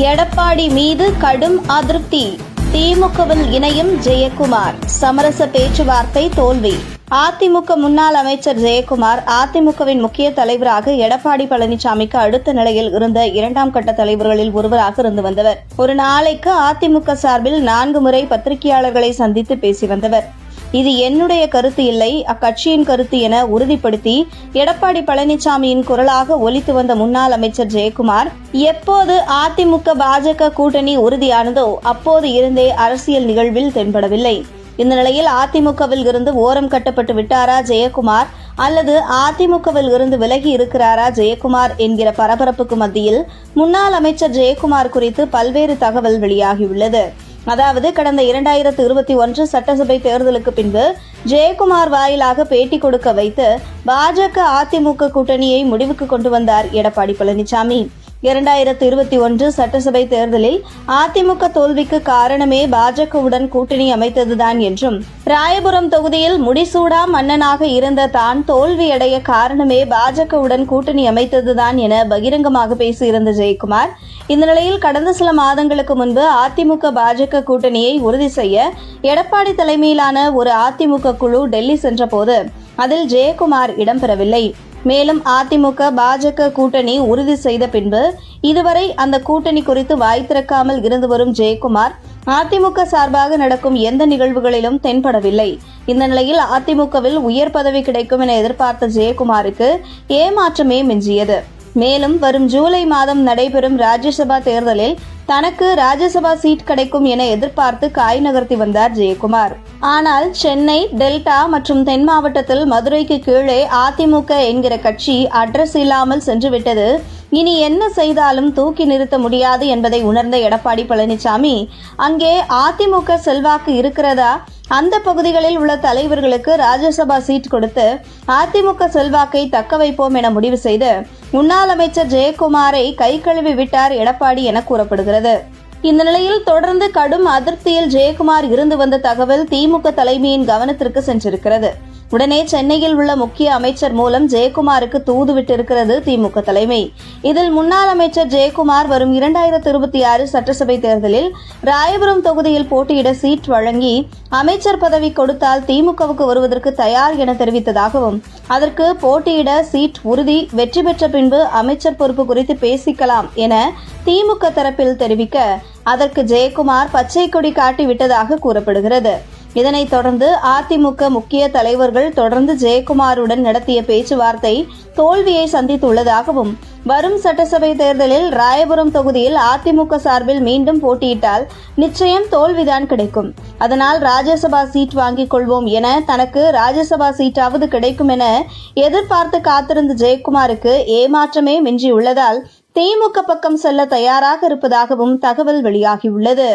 எடப்பாடி மீது கடும் அதிருப்தி. திமுகவில் இணையும் ஜெயக்குமார். சமரச பேச்சுவார்த்தை தோல்வி. அதிமுக முன்னாள் அமைச்சர் ஜெயக்குமார் அதிமுகவின் முக்கிய தலைவராக எடப்பாடி பழனிசாமிக்கு அடுத்த நிலையில் இருந்த இரண்டாம் கட்ட தலைவர்களில் ஒருவராக இருந்து வந்தவர். ஒரு நாளைக்கு அதிமுக சார்பில் நான்கு முறை பத்திரிகையாளர்களை சந்தித்து பேசி வந்தவர். இது என்னுடைய கருத்து இல்லை. அக்கட்சியின் கருத்து என உறுதிப்படுத்தி எடப்பாடி பழனிசாமியின் குரலாக ஒலித்து வந்த முன்னாள் அமைச்சர் ஜெயக்குமார் எப்போது அதிமுக பாஜக கூட்டணி உறுதியானதோ அப்போது இருந்தே அரசியல் நிகழ்வில் தென்படவில்லை. இந்த நிலையில் அதிமுகவில் இருந்து ஓரம் கட்டப்பட்டு விட்டாரா ஜெயக்குமார்? அல்லது அதிமுகவில் இருந்து விலகி இருக்கிறாரா ஜெயக்குமார் என்கிற பரபரப்புக்கு மத்தியில் முன்னாள் அமைச்சர் ஜெயக்குமார் குறித்து பல்வேறு தகவல் வெளியாகியுள்ளது. அதாவது கடந்த இரண்டாயிரத்து இருபத்தி ஒன்று சட்டசபை தேர்தலுக்கு பின்பு ஜெயக்குமார் வாயிலாக பேட்டி கொடுக்க வைத்து பாஜக அதிமுக கூட்டணியை முடிவுக்கு கொண்டு வந்தார் எடப்பாடி பழனிசாமி. இரண்டாயிரத்து இருபத்தி ஒன்று சட்டசபை தேர்தலில் அதிமுக தோல்விக்கு காரணமே பாஜகவுடன் கூட்டணி அமைத்ததுதான் என்றும் ராயபுரம் தொகுதியில் முடிசூடா மன்னனாக இருந்த தான் தோல்வியடைய காரணமே பாஜகவுடன் கூட்டணி அமைத்ததுதான் என பகிரங்கமாக பேசியிருந்த ஜெயக்குமார் இந்த நிலையில் கடந்த சில மாதங்களுக்கு முன்பு அதிமுக பாஜக கூட்டணியை உறுதி செய்ய எடப்பாடி தலைமையிலான ஒரு அதிமுக குழு டெல்லி சென்றபோது அதில் ஜெயக்குமார் இடம்பெறவில்லை. மேலும் அதிமுக பாஜக கூட்டணி உறுதி செய்த பின்பு இதுவரை அந்த கூட்டணி குறித்து வாய் திறக்காமல் இருந்து வரும் ஜெயக்குமார் அதிமுக சார்பாக நடக்கும் எந்த நிகழ்வுகளிலும் தென்படவில்லை. இந்த நிலையில் அதிமுகவில் உயர் பதவி கிடைக்கும் என எதிர்பார்த்த ஜெயக்குமாருக்கு ஏமாற்றமே மிஞ்சியது. மேலும் வரும் ஜூலை மாதம் நடைபெறும் ராஜ்யசபா தேர்தலில் தனக்கு ராஜ்யசபா சீட் கிடைக்கும் என எதிர்பார்த்து காய் நகர்த்தி வந்தார் ஜெயக்குமார். ஆனால் சென்னை டெல்டா மற்றும் தென் மாவட்டத்தில் மதுரைக்கு கீழே அதிமுக என்கிற கட்சி அட்ரஸ் இல்லாமல் சென்றுவிட்டது. இனி என்ன செய்தாலும் தூக்கி நிறுத்த முடியாது என்பதை உணர்ந்த எடப்பாடி பழனிசாமி அங்கே அதிமுக செல்வாக்கு இருக்கிறதா? அந்த பகுதிகளில் உள்ள தலைவர்களுக்கு ராஜ்யசபா சீட் கொடுத்து அதிமுக செல்வாக்கை தக்க வைப்போம் என முடிவு செய்து முன்னாள் அமைச்சர் ஜெயக்குமாரை கை கழுவி விட்டார் எடப்பாடி என கூறப்படுகிறது. இந்த நிலையில் தொடர்ந்து கடும் அதிருப்தியில் ஜெயக்குமார் இருந்து வந்த தகவல் திமுக தலைமையின் கவனத்திற்கு சென்றிருக்கிறது. உடனே சென்னையில் உள்ள முக்கிய அமைச்சர் மூலம் ஜெயக்குமாருக்கு தூது விட்டிருக்கிறது திமுக தலைமை. இதில் முன்னாள் அமைச்சர் ஜெயக்குமார் வரும் இரண்டாயிரத்தி இருபத்தி ஆறு சட்டசபை தேர்தலில் ராயபுரம் தொகுதியில் போட்டியிட சீட் வழங்கி அமைச்சர் பதவி கொடுத்தால் திமுகவுக்கு வருவதற்கு தயார் என தெரிவித்ததாகவும் அதற்கு போட்டியிட சீட் உறுதி வெற்றி பெற்ற பின்பு அமைச்சர் பொறுப்பு குறித்து பேசிக்கலாம் என திமுக தரப்பில் தெரிவிக்க அதற்கு ஜெயக்குமார் பச்சை கொடி காட்டி விட்டதாக கூறப்படுகிறது. இதனைத் தொடர்ந்து அதிமுக முக்கிய தலைவர்கள் தொடர்ந்து ஜெயக்குமாருடன் நடத்திய பேச்சுவார்த்தை தோல்வியை சந்தித்துள்ளதாகவும் வரும் சட்டசபை தேர்தலில் ராயபுரம் தொகுதியில் அதிமுக சார்பில் மீண்டும் போட்டியிட்டால் நிச்சயம் தோல்விதான் கிடைக்கும். அதனால் ராஜ்யசபா சீட் வாங்கிக் கொள்வோம் என தனக்கு ராஜ்யசபா சீட்டாவது கிடைக்கும் என எதிர்பார்த்து காத்திருந்த ஜெயக்குமாருக்கு ஏமாற்றமே மிஞ்சியுள்ளதால் திமுக பக்கம் செல்ல தயாராக இருப்பதாகவும் தகவல் வெளியாகியுள்ளது.